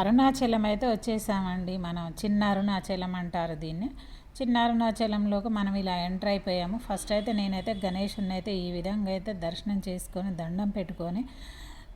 అరుణాచలం అయితే వచ్చేసామండి. మనం చిన్న అరుణాచలం అంటారు దీన్ని. చిన్న అరుణాచలంలోకి మనం ఇలా ఎంటర్ అయిపోయాము. ఫస్ట్ అయితే నేనైతే గణేషుని అయితే ఈ విధంగా అయితే దర్శనం చేసుకొని దండం పెట్టుకొని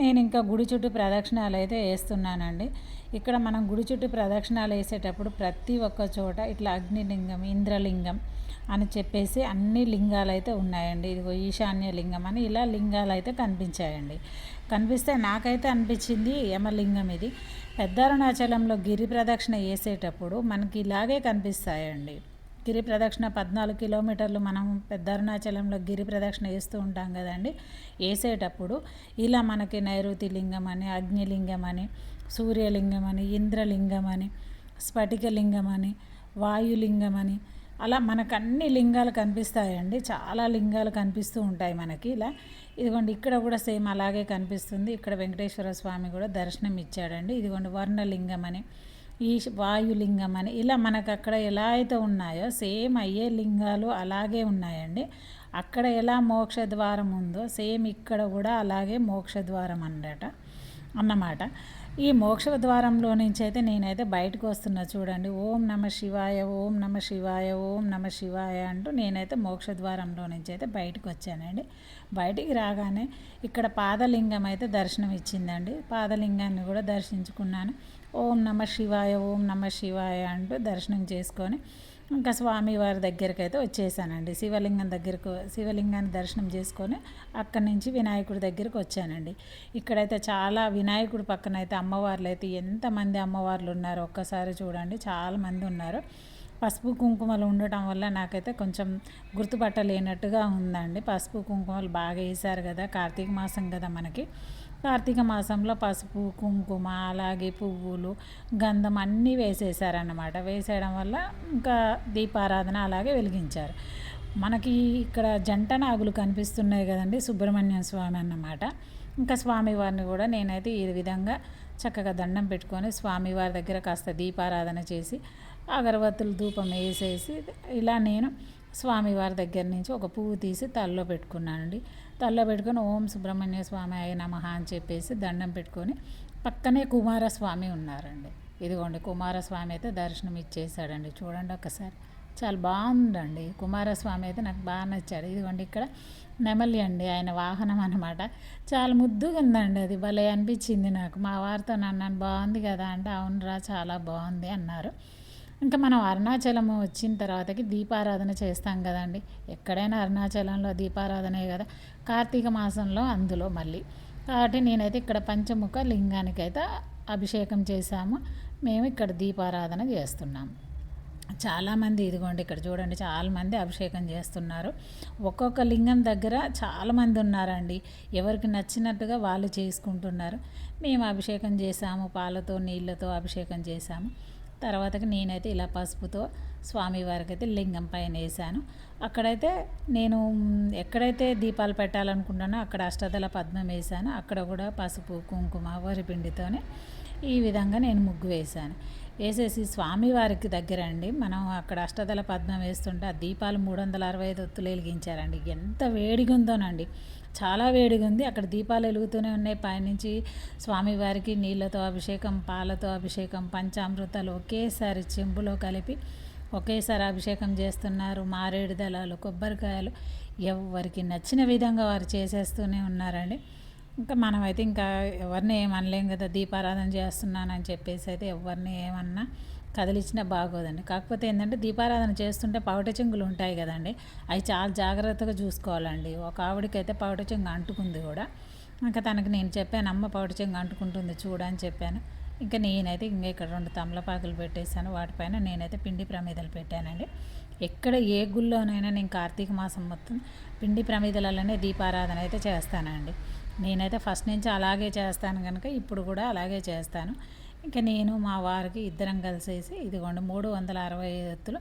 నేను ఇంకా గుడి చుట్టూ ప్రదక్షిణాలు అయితే వేస్తున్నానండి. ఇక్కడ మనం గుడి చుట్టూ ప్రదక్షిణాలు వేసేటప్పుడు ప్రతి ఒక్క చోట ఇట్లా అగ్నిలింగం ఇంద్రలింగం అని చెప్పేసి అన్ని లింగాలు అయితే ఉన్నాయండి. ఇదిగో ఈశాన్య లింగం అని ఇలా లింగాలు అయితే కనిపించాయండి. కనిపిస్తే నాకైతే అనిపించింది యమలింగం ఇది. పెద్ద అరుణాచలంలో గిరి ప్రదక్షిణ వేసేటప్పుడు మనకి ఇలాగే కనిపిస్తాయండి. గిరి ప్రదక్షిణ పద్నాలుగు కిలోమీటర్లు మనం పెద్ద అరుణాచలంలో గిరి ప్రదక్షిణ వేస్తూ ఉంటాం కదండి. వేసేటప్పుడు ఇలా మనకి నైరుతి లింగం అని అగ్నిలింగం అని సూర్యలింగం అని ఇంద్రలింగం అని స్ఫటికలింగం అని వాయులింగం అని అలా మనకు అన్ని లింగాలు కనిపిస్తాయండి. చాలా లింగాలు కనిపిస్తూ ఉంటాయి మనకి ఇలా. ఇదిగోండి ఇక్కడ కూడా సేమ్ అలాగే కనిపిస్తుంది. ఇక్కడ వెంకటేశ్వర స్వామి కూడా దర్శనం ఇచ్చాడండి ఇదిగోండి వర్ణలింగం అని. ఈ వాయులింగం అని. ఇలా మనకు అక్కడ ఎలా అయితే ఉన్నాయో సేమ్ అయ్యే లింగాలు అలాగే ఉన్నాయండి. అక్కడ ఎలా మోక్ష ద్వారం ఉందో సేమ్ ఇక్కడ కూడా అలాగే మోక్ష ద్వారం అన్నట అన్నమాట. ఈ మోక్ష ద్వారంలో నుంచి అయితే నేనైతే బయటకు వస్తున్నా చూడండి. ఓం నమ శివాయ ఓం నమ శివాయ ఓం నమ శివాయ అంటూ నేనైతే మోక్ష ద్వారంలో నుంచి అయితే బయటకు వచ్చానండి. బయటికి రాగానే ఇక్కడ పాదలింగం అయితే దర్శనం ఇచ్చిందండి పాదలింగాన్ని కూడా దర్శించుకున్నాను. ఓం నమ శివాయ ఓం నమ శివాయ అంటూ దర్శనం చేసుకొని ఇంకా స్వామివారి దగ్గరికి అయితే వచ్చేసానండి. శివలింగం దగ్గరకు శివలింగాన్ని దర్శనం చేసుకొని అక్కడి నుంచి వినాయకుడి దగ్గరికి వచ్చానండి. ఇక్కడైతే చాలా వినాయకుడి పక్కన అయితే అమ్మవార్లు అయితే ఎంతమంది అమ్మవార్లు ఉన్నారో ఒక్కసారి చూడండి. చాలామంది ఉన్నారు. పసుపు కుంకుమలు ఉండటం వల్ల నాకైతే కొంచెం గుర్తుపట్టలేనట్టుగా ఉందండి. పసుపు కుంకుమలు బాగా వేశారు కదా కార్తీక మాసం కదా మనకి. కార్తీక మాసంలో పసుపు కుంకుమ అలాగే పువ్వులు గంధం అన్నీ వేసేసారన్నమాట వేసేయడం వల్ల ఇంకా దీపారాధన అలాగే వెలిగించారు. మనకి ఇక్కడ జంట నాగులు కనిపిస్తున్నాయి కదండి సుబ్రహ్మణ్యం స్వామి అన్నమాట. ఇంకా స్వామివారిని కూడా నేనైతే ఈ విధంగా చక్కగా దండం పెట్టుకొని స్వామివారి దగ్గర కాస్త దీపారాధన చేసి అగరబత్తులు ధూపం వేసేసి ఇలా నేను స్వామివారి దగ్గర నుంచి ఒక పువ్వు తీసి తలలో పెట్టుకున్నానండి. తలలో పెట్టుకొని ఓం సుబ్రహ్మణ్య స్వామి అయ్య నమహ అని చెప్పేసి దండం పెట్టుకొని పక్కనే కుమారస్వామి ఉన్నారండి. ఇదిగోండి కుమారస్వామి అయితే దర్శనం ఇచ్చేసాడండి చూడండి ఒకసారి చాలా బాగుందండి. కుమారస్వామి అయితే నాకు బాగా నచ్చాడు. ఇదిగోండి ఇక్కడ నెమలి అండి ఆయన వాహనం అనమాట చాలా ముద్దుగా ఉందండి అది. భలే అనిపించింది నాకు. మా వారితో నన్ను బాగుంది కదా అంటే అవునరా చాలా బాగుంది అన్నారు. ఇంకా మనం అరుణాచలం వచ్చిన తర్వాతకి దీపారాధన చేస్తాం కదండి. ఎక్కడైనా అరుణాచలంలో దీపారాధనే కదా. కార్తీక మాసంలో అందులో మళ్ళీ. కాబట్టి నేనైతే ఇక్కడ పంచముఖ లింగానికి అయితే అభిషేకం చేశాము. మేము ఇక్కడ దీపారాధన చేస్తున్నాము చాలామంది ఇదిగోండి ఇక్కడ చూడండి చాలామంది అభిషేకం చేస్తున్నారు. ఒక్కొక్క లింగం దగ్గర చాలామంది ఉన్నారండి. ఎవరికి నచ్చినట్టుగా వాళ్ళు చేసుకుంటున్నారు. మేము అభిషేకం చేసాము పాలతో నీళ్ళతో అభిషేకం చేసాము తర్వాతకి నేనైతే ఇలా పసుపుతో స్వామివారికి అయితే లింగం పైన వేసాను. అక్కడైతే నేను ఎక్కడైతే దీపాలు పెట్టాలనుకుంటానో అక్కడ అష్టదల పద్మం వేసాను. అక్కడ కూడా పసుపు కుంకుమ వరిపిండితోనే ఈ విధంగా నేను ముగ్గు వేశాను వేసేసి స్వామివారికి దగ్గర అండి. మనం అక్కడ అష్టదల పద్మం వేస్తుంటే ఆ దీపాలు మూడు వందల అరవై ఐదు ఒత్తులు వెలిగించారండి. ఎంత వేడిగా ఉందోనండి చాలా వేడిగా ఉంది అక్కడ దీపాలు వెలుగుతూనే ఉన్నాయి. పైనుంచి స్వామివారికి నీళ్ళతో అభిషేకం పాలతో అభిషేకం పంచామృతాలు ఒకేసారి చెంబులో కలిపి ఒకేసారి అభిషేకం చేస్తున్నారు. మారేడు దళాలు కొబ్బరికాయలు. ఎవరికి నచ్చిన విధంగా వారు చేసేస్తూనే ఉన్నారండి. ఇంకా మనమైతే ఇంకా ఎవరిని ఏమనలేం కదా దీపారాధన చేస్తున్నానని చెప్పేసి అయితే ఎవరిని ఏమన్నా కదిలిచ్చినా బాగోదండి. కాకపోతే ఏంటంటే దీపారాధన చేస్తుంటే పవట చెంగులు ఉంటాయి కదండి. అవి చాలా జాగ్రత్తగా చూసుకోవాలండి. ఒక ఆవిడకైతే పవట చెంగు అంటుకుంది కూడా. ఇంకా తనకి నేను చెప్పాను అమ్మ పవట చెంగు అంటుకుంటుంది చూడని చెప్పాను. ఇంకా నేనైతే ఇంకా ఇక్కడ రెండు తమలపాకులు పెట్టేశాను. వాటిపైన నేనైతే పిండి ప్రమిదలు పెట్టానండి. ఎక్కడ ఏ గుళ్ళోనైనా నేను కార్తీక మాసం మొత్తం పిండి ప్రమిదలలోనే దీపారాధన అయితే చేస్తానండి. నేనైతే ఫస్ట్ నుంచి అలాగే చేస్తాను కనుక ఇప్పుడు కూడా అలాగే చేస్తాను. ఇంకా నేను మా వారికి ఇద్దరం కలిసేసి ఇదిగోండి మూడు వందల అరవై ఎత్తులు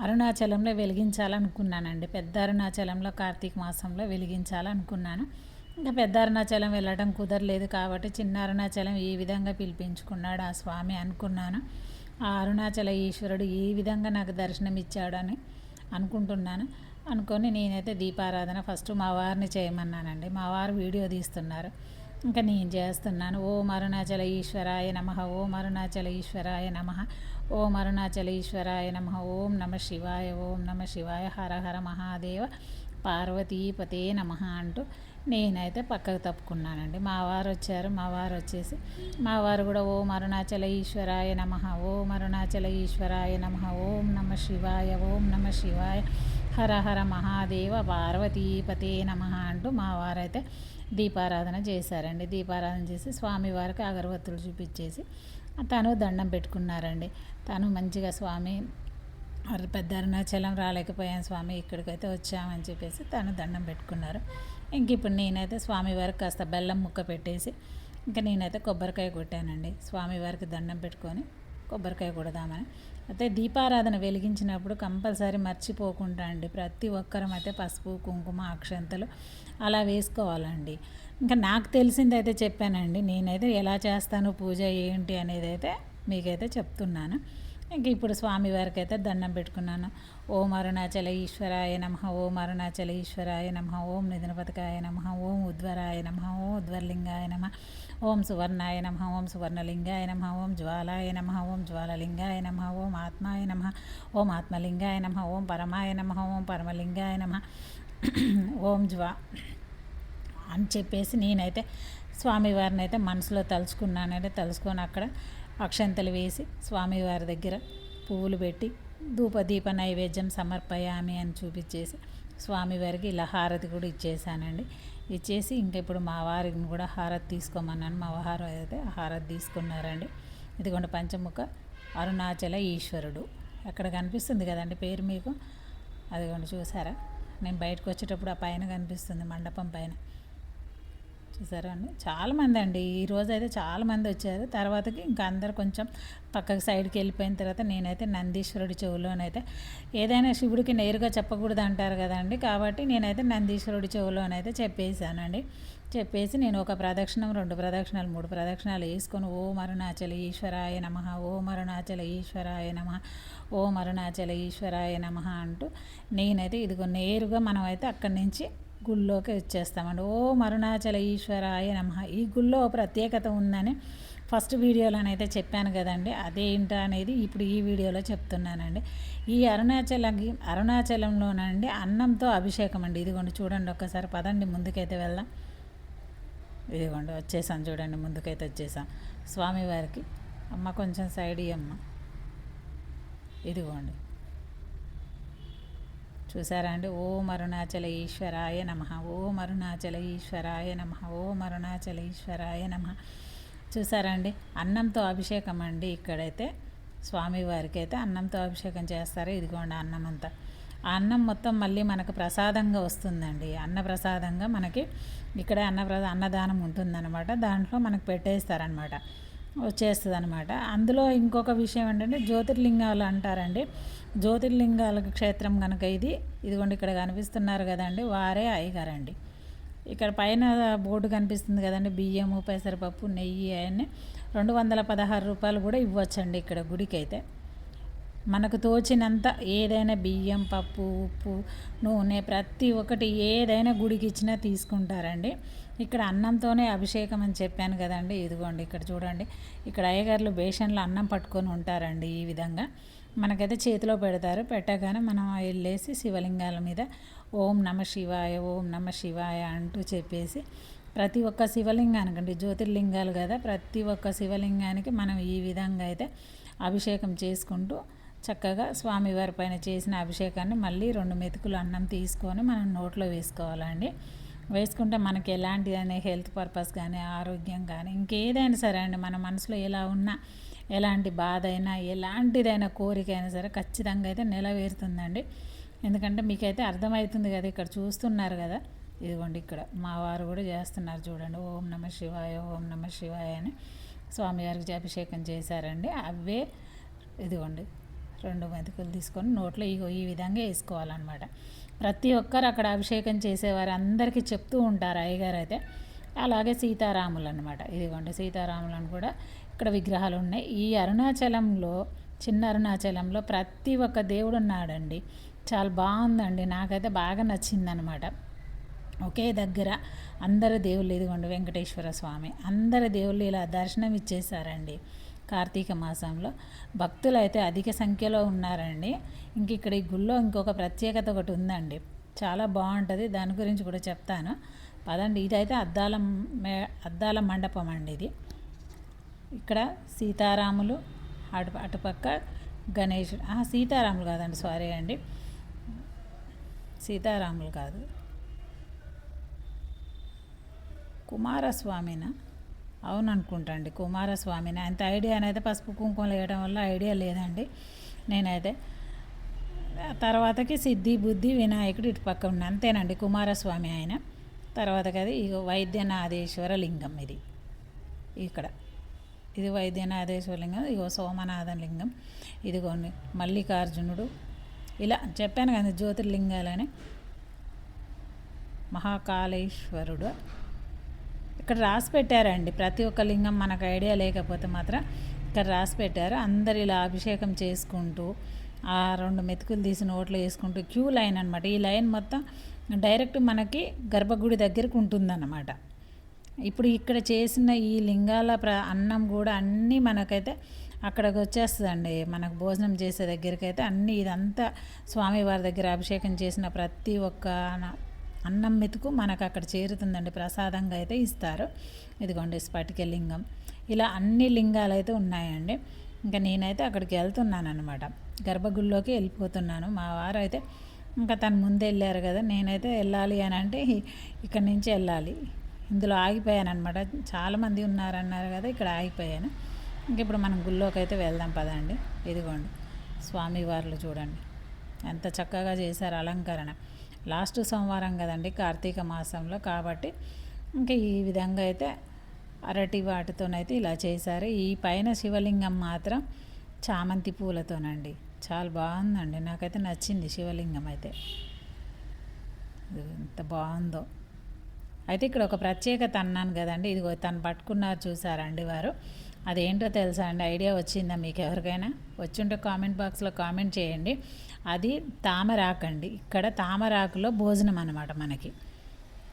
అరుణాచలంలో వెలిగించాలనుకున్నానండి. పెద్ద అరుణాచలంలో కార్తీక మాసంలో వెలిగించాలనుకున్నాను. ఇంకా పెద్ద అరుణాచలం వెళ్ళడం కుదరలేదు కాబట్టి చిన్న అరుణాచలం ఈ విధంగా పిలిపించుకున్నాడు ఆ స్వామి అనుకున్నాను. ఆ అరుణాచల ఈశ్వరుడు ఈ విధంగా నాకు దర్శనం ఇచ్చాడని అనుకుంటున్నాను. అనుకొని నేనైతే దీపారాధన ఫస్ట్ మా వారిని చేయమన్నానండి. మా వారు వీడియో తీస్తున్నారు. ఇంకా నేను చేస్తున్నాను. ఓం అరుణాచల ఈశ్వరాయ నమ. ఓం అరుణాచల ఈశ్వరాయ నమ. ఓం అరుణాచల ఈశ్వరాయ నమ. ఓం నమ శివాయ. ఓం నమ శివాయ. హర హర మహాదేవ. పార్వతీపతే నమ అంటూ నేనైతే పక్కకు తప్పుకున్నానండి. మా వారు వచ్చారు. మా వారు వచ్చేసి మా వారు కూడా ఓం అరుణాచల ఈశ్వరాయ నమ. ఓం అరుణాచల ఈశ్వరాయ నమ. ఓం నమ శివాయ. ఓం నమ శివాయ. హర హర మహాదేవ పార్వతీపతే నమ అంటూ మా వారైతే దీపారాధన చేశారండి. దీపారాధన చేసి స్వామివారికి అగరబత్తులు చూపించేసి తను దండం పెట్టుకున్నారండి. తను మంచిగా స్వామి పెద్ద అరుణాచలం రాలేకపోయాను స్వామి ఇక్కడికైతే వచ్చామని చెప్పేసి తను దండం పెట్టుకున్నారు. ఇంక ఇప్పుడు నేనైతే స్వామివారికి కాస్త బెల్లం ముక్క పెట్టేసి ఇంకా నేనైతే కొబ్బరికాయ కొట్టానండి. స్వామివారికి దండం పెట్టుకొని కొబ్బరికాయ కొడదామని అయితే దీపారాధన వెలిగించినప్పుడు కంపల్సరీ మర్చిపోకుండా అండి. ప్రతి ఒక్కరం అయితే పసుపు కుంకుమ అక్షంతలు అలా వేసుకోవాలండి. ఇంకా నాకు తెలిసింది అయితే చెప్పానండి. నేనైతే ఎలా చేస్తాను పూజ ఏంటి అనేది అయితే మీకైతే చెప్తున్నాను. ఇంక ఇప్పుడు స్వామివారికి అయితే దండం పెట్టుకున్నాను. ఓం అరుణాచల ఈశ్వరాయ నమ ఓం అరుణాచల ఈశ్వరాయ నమ ఓం నిధనపతికాయ నమ ఓం ఉద్వరాయ నమ ఓం ఉద్వర్లింగాయ నమ ఓం సువర్ణాయ నమ ఓం సువర్ణలింగాయ నమ ఓం జ్వాలాయ నమ ఓం జ్వాలలింగాయ నమ ఓం ఆత్మాయ నమ ఓం ఆత్మలింగాయ నమ ఓం పరమాయ నమ ఓం పరమలింగాయ నమ ఓం జ్వా అని చెప్పేసి నేనైతే స్వామివారిని అయితే మనసులో తలుచుకున్నానంటే తలుచుకొని అక్కడ అక్షంతలు వేసి స్వామివారి దగ్గర పువ్వులు పెట్టి ధూపదీప నైవేద్యం సమర్పయామి అని చూపించేసి స్వామివారికి ఇలా హారతి కూడా ఇచ్చేసానండి ఇచ్చేసి ఇంకా ఇప్పుడు మా వారిని కూడా హారతి తీసుకోమన్నాను. మా వారు అయితే హారతి తీసుకున్నారండి. ఇదిగోండి పంచముఖ అరుణాచల ఈశ్వరుడు. ఎక్కడ కనిపిస్తుంది కదండి పేరు మీకు? అదిగోండి చూసారా? నేను బయటకు వచ్చేటప్పుడు ఆ పైన కనిపిస్తుంది మండపం పైన. చూసారా అండి? చాలామంది అండి. ఈరోజు అయితే చాలామంది వచ్చారు. తర్వాతకి ఇంకా అందరు కొంచెం పక్కకి సైడ్కి వెళ్ళిపోయిన తర్వాత నేనైతే నందీశ్వరుడి చెవులోనైతే ఏదైనా శివుడికి నేరుగా చెప్పకూడదు అంటారు కదండి. కాబట్టి నేనైతే నందీశ్వరుడి చెవులోనైతే చెప్పేశానండి. చెప్పేసి నేను ఒక ప్రదక్షిణం రెండు ప్రదక్షిణాలు మూడు ప్రదక్షిణాలు వేసుకొని ఓ మరుణాచల ఈశ్వరాయ నమ ఓ మరుణాచల ఈశ్వరాయ నమ ఓ మరుణాచల ఈశ్వరాయ నమ అంటూ నేనైతే ఇదిగో నేరుగా మనమైతే అక్కడి నుంచి గుళ్ళోకి వచ్చేస్తామండి. ఓ మరుణాచల ఈశ్వరాయ నమ. ఈ గుళ్ళో ప్రత్యేకత ఉందని ఫస్ట్ వీడియోలోనైతే చెప్పాను కదండి. అదేంటో అనేది ఇప్పుడు ఈ వీడియోలో చెప్తున్నానండి. ఈ అరుణాచల అరుణాచలంలోనండి అన్నంతో అభిషేకం అండి. ఇదిగోండి చూడండి ఒక్కసారి. పదండి ముందుకైతే వెళ్దాం. ఇదిగోండి వచ్చేసాం చూడండి ముందుకైతే వచ్చేసాం. స్వామివారికి అమ్మ కొంచెం సైడ్ అమ్మ. ఇదిగోండి. చూసారా అండి? ఓ మరుణాచల ఈశ్వరాయ నమ. ఓ మరుణాచల ఈశ్వరాయ నమ. ఓ మరుణాచల ఈశ్వరాయ నమ. చూసారా అండి? అన్నంతో అభిషేకం అండి ఇక్కడైతే. స్వామివారికి అయితే అన్నంతో అభిషేకం చేస్తారు. ఇదిగోండి అన్నం అంతా ఆ అన్నం మొత్తం మళ్ళీ మనకు ప్రసాదంగా వస్తుందండి. అన్న ప్రసాదంగా మనకి ఇక్కడే అన్న అన్నదానం ఉంటుందన్నమాట. దాంట్లో మనకు పెట్టేస్తారనమాట వచ్చేస్తుంది అనమాట అందులో ఇంకొక విషయం ఏంటంటే జ్యోతిర్లింగాలు అంటారండి. జ్యోతిర్లింగాల క్షేత్రం కనుక ఇది ఇదిగోండి ఇక్కడ కనిపిస్తున్నారు కదండి వారే అయ్యగారండి. ఇక్కడ పైన బోర్డు కనిపిస్తుంది కదండి బియ్యము పెసరపప్పు నెయ్యి అవన్నీ. రెండు వందల పదహారు రూపాయలు కూడా ఇవ్వచ్చండి ఇక్కడ గుడికి అయితే మనకు తోచినంత ఏదైనా బియ్యం పప్పు ఉప్పు నూనె ప్రతి ఒక్కటి ఏదైనా గుడికి ఇచ్చినా తీసుకుంటారండి. ఇక్కడ అన్నంతోనే అభిషేకం అని చెప్పాను కదండి. ఇదిగోండి ఇక్కడ చూడండి. ఇక్కడ అయ్యగారులు బేషన్లో అన్నం పట్టుకొని ఉంటారండి ఈ విధంగా. మనకైతే చేతిలో పెడతారు. పెట్టగానే మనం వెళ్ళేసి శివలింగాల మీద ఓం నమ శివాయ ఓం నమ శివాయ అంటూ చెప్పేసి ప్రతి ఒక్క శివలింగానికండి జ్యోతిర్లింగాలు కదా ప్రతి ఒక్క శివలింగానికి మనం ఈ విధంగా అయితే అభిషేకం చేసుకుంటూ చక్కగా స్వామివారి పైన చేసిన అభిషేకాన్ని మళ్ళీ రెండు మెతుకులు అన్నం తీసుకొని మనం నోట్లో వేసుకోవాలండి. వేసుకుంటే మనకి ఎలాంటి అనే హెల్త్ పర్పస్ కానీ ఆరోగ్యం కానీ ఇంకేదైనా సరే అండి మన మనసులో ఎలా ఉన్నా ఎలాంటి బాధ అయినా ఎలాంటిదైనా కోరిక అయినా సరే ఖచ్చితంగా అయితే నెలవేరుతుందండి. ఎందుకంటే మీకైతే అర్థమవుతుంది కదా ఇక్కడ చూస్తున్నారు కదా. ఇదిగోండి ఇక్కడ మా వారు కూడా చేస్తున్నారు చూడండి. ఓం నమ శివాయ ఓం నమ శివాయ అని స్వామివారికి అభిషేకం చేశారండి. అవే ఇదిగోండి. రెండు మెతుకులు తీసుకొని నోట్లో ఇగో ఈ విధంగా వేసుకోవాలన్నమాట. ప్రతి ఒక్కరు అక్కడ అభిషేకం చేసేవారు అందరికీ చెప్తూ ఉంటారు అయ్యగారు అయితే. అలాగే సీతారాములు అనమాట ఇదిగోండి సీతారాములను కూడా ఇక్కడ విగ్రహాలు ఉన్నాయి. ఈ అరుణాచలంలో చిన్న అరుణాచలంలో ప్రతి ఒక్క దేవుడు ఉన్నాడండి. చాలా బాగుందండి. నాకైతే బాగా నచ్చిందనమాట ఒకే దగ్గర అందరు దేవుళ్ళు ఇదిగోండి వెంకటేశ్వర స్వామి అందరు దేవుళ్ళు ఇలా దర్శనం ఇచ్చేసారండి కార్తీక మాసంలో భక్తులు అయితే అధిక సంఖ్యలో ఉన్నారండి. ఇంక ఇక్కడ ఈ గుళ్ళో ఇంకొక ప్రత్యేకత ఒకటి ఉందండి. చాలా బాగుంటుంది. దాని గురించి కూడా చెప్తాను. పదండి. ఇదైతే అద్దాల మే అద్దాల మండపం అండి ఇది. ఇక్కడ సీతారాములు అటు అటుపక్క గణేషుడు సీతారాములు కాదండి సారీ అండి. సీతారాములు కాదు. కుమారస్వామినా? అవును అనుకుంటా అండి కుమారస్వామిని అంత ఐడియా అనేది పసుపు కుంకుమలు వేయడం వల్ల ఐడియా లేదండి. నేనైతే తర్వాతకి సిద్ధి బుద్ధి వినాయకుడు ఇటు పక్క ఉన్న. అంతేనండి కుమారస్వామి ఆయన. తర్వాతకి అది వైద్యనాథేశ్వర లింగం ఇది. ఇక్కడ. ఇది వైద్యనాథేశ్వర లింగం ఇగో సోమనాథ లింగం. ఇదిగోండి మల్లికార్జునుడు. ఇలా చెప్పాను కదా జ్యోతిర్లింగాలని. మహాకాళేశ్వరుడు. ఇక్కడ రాసి పెట్టారండి ప్రతి ఒక్క లింగం మనకు ఐడియా లేకపోతే మాత్రం ఇక్కడ రాసి పెట్టారు అందరు ఇలా అభిషేకం చేసుకుంటూ ఆ రెండు మెతుకులు తీసి నోట్లో వేసుకుంటూ క్యూ లైన్ అనమాట ఈ లైన్ మొత్తం డైరెక్ట్ మనకి గర్భగుడి దగ్గరకు ఉంటుందన్నమాట. ఇప్పుడు ఇక్కడ చేసిన ఈ లింగాల ప్ర అన్నం కూడా అన్నీ మనకైతే అక్కడికి వచ్చేస్తుందండి. మనకు భోజనం చేసే దగ్గరికి అయితే అన్నీ ఇదంతా స్వామివారి దగ్గర అభిషేకం చేసిన ప్రతి ఒక్క అన్నం మెతుకు మనకు అక్కడ చేరుతుందండి ప్రసాదంగా అయితే ఇస్తారు. ఇదిగోండి స్ఫటిక లింగం. ఇలా అన్ని లింగాలు అయితే ఉన్నాయండి. ఇంకా నేనైతే అక్కడికి వెళ్తున్నాను అనమాట గర్భగుడిలోకి వెళ్ళిపోతున్నాను. మా వారు అయితే ఇంకా తను ముందు వెళ్ళారు కదా నేనైతే వెళ్ళాలి అని అంటే ఇక్కడ నుంచి వెళ్ళాలి. ఇందులో ఆగిపోయాను అనమాట చాలామంది ఉన్నారన్నారు కదా ఇక్కడ ఆగిపోయాను. ఇంక ఇప్పుడు మనం గుళ్ళోకి అయితే వెళ్దాం పదండి. ఇదిగోండి స్వామివార్లు చూడండి. ఎంత చక్కగా చేశారు అలంకరణ. లాస్ట్ సోమవారం కదండి కార్తీక మాసంలో కాబట్టి ఇంకా ఈ విధంగా అయితే అరటి వాటితోనైతే ఇలా చేశారు. ఈ పైన శివలింగం మాత్రం చామంతి పూలతోనండి. చాలా బాగుందండి. నాకైతే నచ్చింది శివలింగం అయితే. ఎంత బాగుందో. అయితే ఇక్కడ ఒక ప్రత్యేకత అన్నాను కదండి. ఇదిగో తను పట్టుకున్నారు చూసారండి వారు? అదేంటో తెలుసా అండి? ఐడియా వచ్చిందా మీకు ఎవరికైనా? వచ్చుంటే కామెంట్ బాక్స్లో కామెంట్ చేయండి. అది తామరాకండి ఇక్కడ తామరాకులో భోజనం అనమాట మనకి.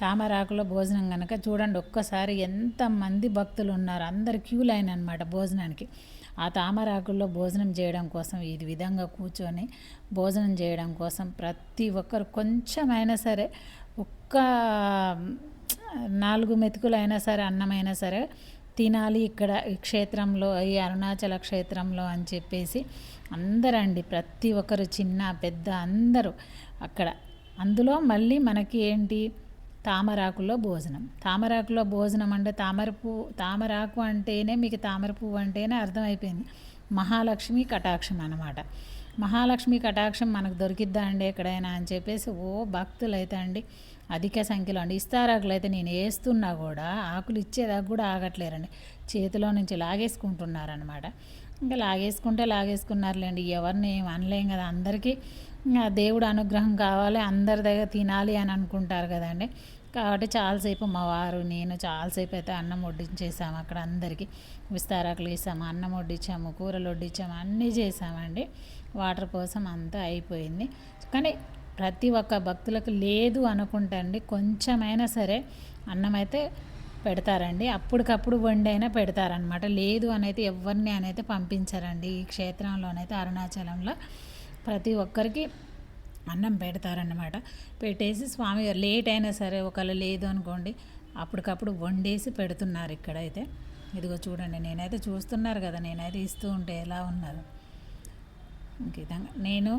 తామరాకులో భోజనం కనుక చూడండి ఒక్కసారి ఎంతమంది భక్తులు ఉన్నారు. అందరు క్యూ లైన్ అనమాట భోజనానికి. ఆ తామరాకుల్లో భోజనం చేయడం కోసం ఈ విధంగా కూర్చొని భోజనం చేయడం కోసం ప్రతి ఒక్కరు కొంచెమైనా సరే ఒక్క నాలుగు మెతుకులైనా సరే అన్నమైనా సరే తినాలి ఇక్కడ ఈ క్షేత్రంలో ఈ అరుణాచల క్షేత్రంలో అని చెప్పేసి అందరండి ప్రతి ఒక్కరు చిన్న పెద్ద అందరూ అక్కడ. అందులో మళ్ళీ మనకి ఏంటి? తామరాకులో భోజనం. తామరాకులో భోజనం అంటే తామర పువ్వు తామరాకు అంటేనే మీకు తామర పువ్వు అంటేనే అర్థమైపోయింది. మహాలక్ష్మి కటాక్షం అనమాట మహాలక్ష్మి కటాక్షం మనకు దొరికిద్దా అండి ఎక్కడైనా అని చెప్పేసి ఓ భక్తులు అయితే అండి అధిక సంఖ్యలో అండి. ఇస్తారాకులు అయితే నేను వేస్తున్నా కూడా ఆకులు ఇచ్చేదాకా కూడా ఆగట్లేరండి. చేతిలో నుంచి లాగేసుకుంటున్నారనమాట ఇంకా లాగేసుకుంటే లాగేసుకున్నారులేండి. ఎవరిని ఏం అనలేం కదా అందరికీ. దేవుడు అనుగ్రహం కావాలి అందరి దగ్గర తినాలి అని అనుకుంటారు కదండి. కాబట్టి చాలాసేపు మా వారు నేను చాలాసేపు అయితే అన్నం వడ్డించేసాము అక్కడ అందరికీ. విస్తారాకులు వేసాము అన్నం వడ్డించాము కూరలు వడ్డించాము అన్నీ చేసామండి. వాటర్ కోసం అంతా అయిపోయింది. కానీ ప్రతి ఒక్క భక్తులకు లేదు అనుకుంటండి కొంచెమైనా సరే అన్నం అయితే పెడతారండి. అప్పటికప్పుడు వండైనా పెడతారనమాట లేదు అనైతే ఎవరిని అనైతే పంపించారండి. ఈ క్షేత్రంలోనైతే అరుణాచలంలో ప్రతి ఒక్కరికి అన్నం పెడతారనమాట పెట్టేసి స్వామి లేట్ అయినా సరే ఒకవేళ లేదు అనుకోండి అప్పటికప్పుడు వండేసి పెడుతున్నారు ఇక్కడైతే. ఇదిగో చూడండి నేనైతే చూస్తున్నారు కదా నేనైతే ఇస్తూ ఉంటే ఎలా ఉన్నారు? ఇంక విధంగా నేను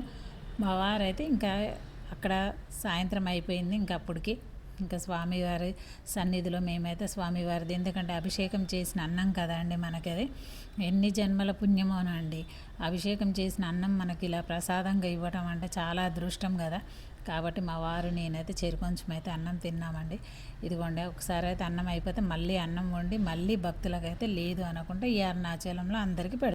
మా వారైతే ఇంకా అక్కడ సాయంత్రం అయిపోయింది. ఇంకా అప్పటికి ఇంకా స్వామివారి సన్నిధిలో మేమైతే స్వామివారిది. ఎందుకంటే అభిషేకం చేసిన అన్నం కదా అండి మనకి అది ఎన్ని జన్మల పుణ్యమోనండి. అండి అభిషేకం చేసిన అన్నం మనకి ఇలా ప్రసాదంగా ఇవ్వటం అంటే చాలా అదృష్టం కదా. కాబట్టి మా వారు నేనైతే చెరుకొంచెం అయితే అన్నం తిన్నామండి. ఇదిగోండి ఒకసారి అయితే అన్నం అయిపోతే మళ్ళీ అన్నం వండి మళ్ళీ భక్తులకైతే లేదు అనకుండా ఈ అరుణాచలంలో అందరికీ పెడతాం.